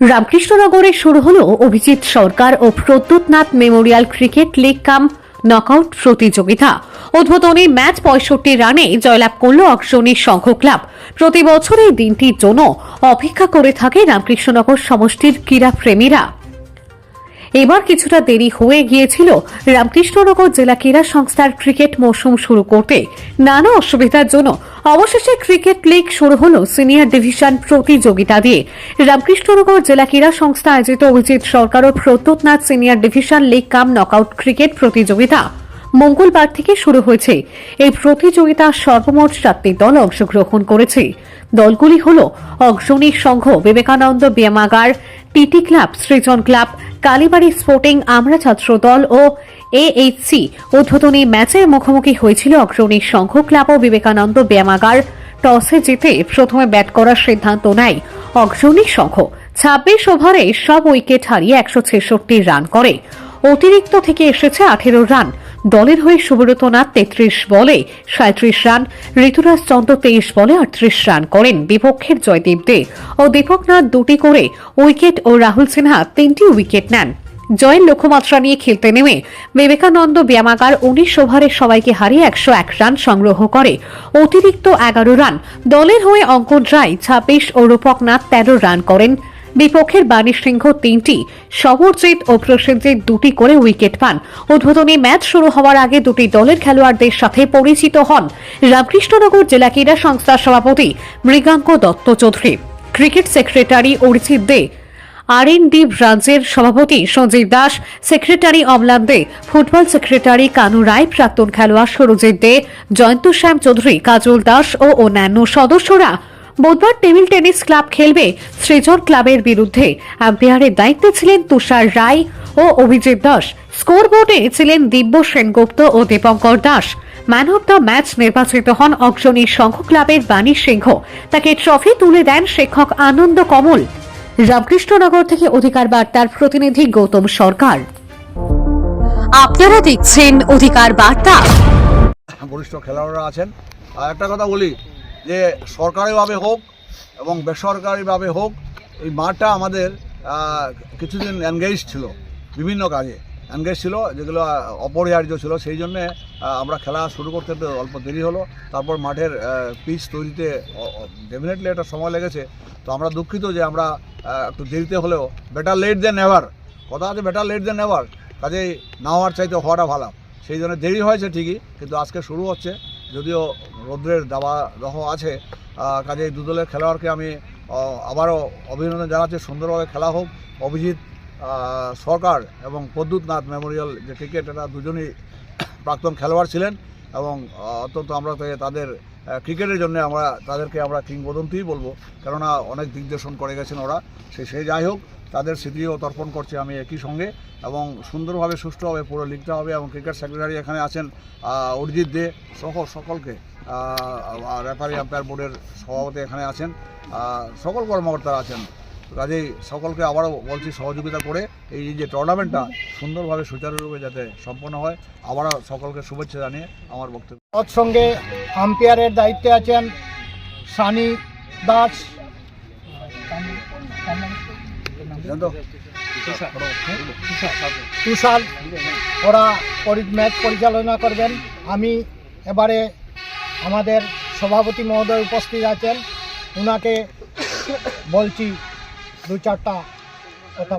রামকৃষ্ণনগরে শুরু হলো অভিজিৎ সরকার ও Pradyutnath memorial cricket league cum knockout প্রতিযোগিতা। উদ্বোধনী ম্যাচ পঁয়ষট্টি রানে জয়লাভ করল অগ্রণী সংঘ ক্লাব। প্রতি বছর এই দিনটির জন্য অপেক্ষা করে থাকে রামকৃষ্ণনগর সমষ্টির ক্রীড়া প্রেমীরা এবার কিছুটা দেরি হয়ে গিয়েছিল রামকৃষ্ণনগর জেলা ক্রীড়া সংস্থার ক্রিকেট মৌসুম শুরু করতে। নানা অসুবিধার জন্য অবশেষে ক্রিকেট লিগ শুরু হল সিনিয়র ডিভিশন প্রতিযোগিতা দিয়ে। রামকৃষ্ণনগর জেলা ক্রীড়া সংস্থা আয়োজিত অভিজিৎ সরকার ও Pradyotnath senior division league cum knockout cricket প্রতিযোগিতা মঙ্গলবার থেকে শুরু হয়েছে। এই প্রতিযোগিতা সর্বমোট চারটি দল অংশগ্রহণ করেছে। দলগুলি হল Agrani Sangha Vivekananda Byayamagar, TT club, Srijan club, Kalibari sporting, Amra Chhatra Dal ও এএইচসি উদ্বোধনী ম্যাচে মুখোমুখি হয়েছিল অগ্রণী সংঘ ক্লাব ও বিবেকানন্দ ব্যায়ামাগার। টসে জিতে প্রথমে ব্যাট করার সিদ্ধান্ত নেয় অগ্রণী সংঘ। ছাব্বিশ ওভারে সব উইকেট হারিয়ে একশো ছেষট্টি রান করে। অতিরিক্ত থেকে এসেছে আঠেরো রান। দলের হয়ে সুব্রত নাথ তেত্রিশ বলে সাঁত্রিশ রান। ঋতুরাজ চন্দ্র তেইশ বলে আটত্রিশ রান করেন বিপক্ষের জয়দীপ দে। ও দীপকনাথ দুটি করে উইকেট ও রাহুল সিনহা তিনটি উইকেট নেন। জয়ের লক্ষ্যমাত্রা নিয়ে খেলতে নেমে বিবেকানন্দ ব্যায়ামাগার উনিশ ওভারে সবাইকে হারিয়ে একশো এক রান সংগ্রহ করে। অতিরিক্ত এগারো রান। দলের হয়ে অঙ্কন রায় ছাব্বিশ ও রূপকনাথ তেরো রান করেন। বিপক্ষের বাণী সিংহ তিনটি। সবরজিৎ ও প্রসেনজিৎ দুটি করে উইকেট পান। উদ্বোধনী ম্যাচ শুরু হওয়ার আগে দুটি দলের খেলোয়াড়দের সাথে পরিচিত হন রামকৃষ্ণনগর জেলা ক্রীড়া সংস্থার সভাপতি মৃগাঙ্ক দত্ত চৌধুরী। ক্রিকেট সেক্রেটারি অরিজিৎ দে আর এন ডি ব্রাঞ্চের সভাপতি Sanjib Das, secretary Amalan De, football secretary Kanu Roy, প্রাক্তন খেলোয়াড় সুরজিৎ দে, জয়ন্ত শ্যাম চৌধুরী, কাজল দাস ও অন্যান্য সদস্যরা বুধবার টেবিল টেনিস ক্লাব খেলবে। সৃজন ক্লাবের বিরুদ্ধে আম্পায়ারের দায়িত্বে ছিলেন তুষার রায় ও অভিজিৎ দাস। স্কোরবোর্ডে ছিলেন দিব্য সেনগুপ্ত ও Dipankar Das. Man of the match নির্বাচিত হন অগ্রণী সংঘ ক্লাবের বাণী সিংহ। তাকে ট্রফি তুলে দেন শিক্ষক আনন্দ কমল। রামকৃষ্ণনগর থেকে অধিকার বার্তার প্রতিনিধি গৌতম সরকার। আপনারা দেখছেন অধিকার বার্তা। বরিষ্ঠ খেলোয়াড়রা আছেন। আর একটা কথা বলি, যে সরকারিভাবে হোক এবং বেসরকারিভাবে হোক, এই মাঠটা আমাদের কিছুদিন এনগেজ ছিল বিভিন্ন কাজে। এনগেজ ছিল, যেগুলো অপরিহার্য ছিল। সেই জন্যে আমরা খেলা শুরু করতে অল্প দেরি হলো। তারপর মাঠের পিচ তৈরিতে ডেফিনেটলি একটা সময় লেগেছে। তো আমরা দুঃখিত যে আমরা একটু দেরিতে হলেও বেটার লেট দেন নেভার কথা আছে বেটার লেট দেন নেভার কাজেই না হওয়ার চাইতে হওয়াটা ভালো। সেই জন্য দেরি হয়েছে ঠিকই, কিন্তু আজকে শুরু হচ্ছে। যদিও রৌদ্রের দাবা দহ আছে কাজেই দু দলের খেলোয়াড়কে আমি আবারও অভিনন্দন জানাচ্ছি। সুন্দরভাবে খেলা হোক। অভিজিৎ সরকার এবং প্রদ্যুৎনাথ মেমোরিয়াল যে ক্রিকেট এটা দুজনই প্রাক্তন খেলোয়াড় ছিলেন এবং অত্যন্ত আমরা তাদের ক্রিকেটের জন্য আমরা, তাদেরকে আমরা কিংবদন্তিই বলব। কেননা অনেক দিগদর্শন করে গেছেন ওরা। সে সে যাই হোক, তাদের স্মৃতিও তর্পণ করছে আমি একই সঙ্গে এবং সুন্দরভাবে, সুষ্ঠুভাবে পুরো লিখতে হবে এবং ক্রিকেট সেক্রেটারি এখানে আছেন অরিজিৎ দে সহ সকলকে রেফারি আম্পায়ার বোর্ডের সভাপতি এখানে আছেন সকল কর্মকর্তারা আছেন। কাজেই সকলকে আবারও বলছি সহযোগিতা করে এই যে টুর্নামেন্টটা সুন্দরভাবে সুচারুরূপে যাতে সম্পন্ন হয় আবারও সকলকে শুভেচ্ছা জানিয়ে আমার বক্তব্য। তৎসঙ্গে আম্পায়ারের দায়িত্বে আছেন সানি দাস। তুষার ওরা ম্যাচ পরিচালনা করবেন। আমি এবারে আমাদের সভাপতি মহোদয় উপস্থিত আছেন। ওনাকে বলছি দু চারটা কথা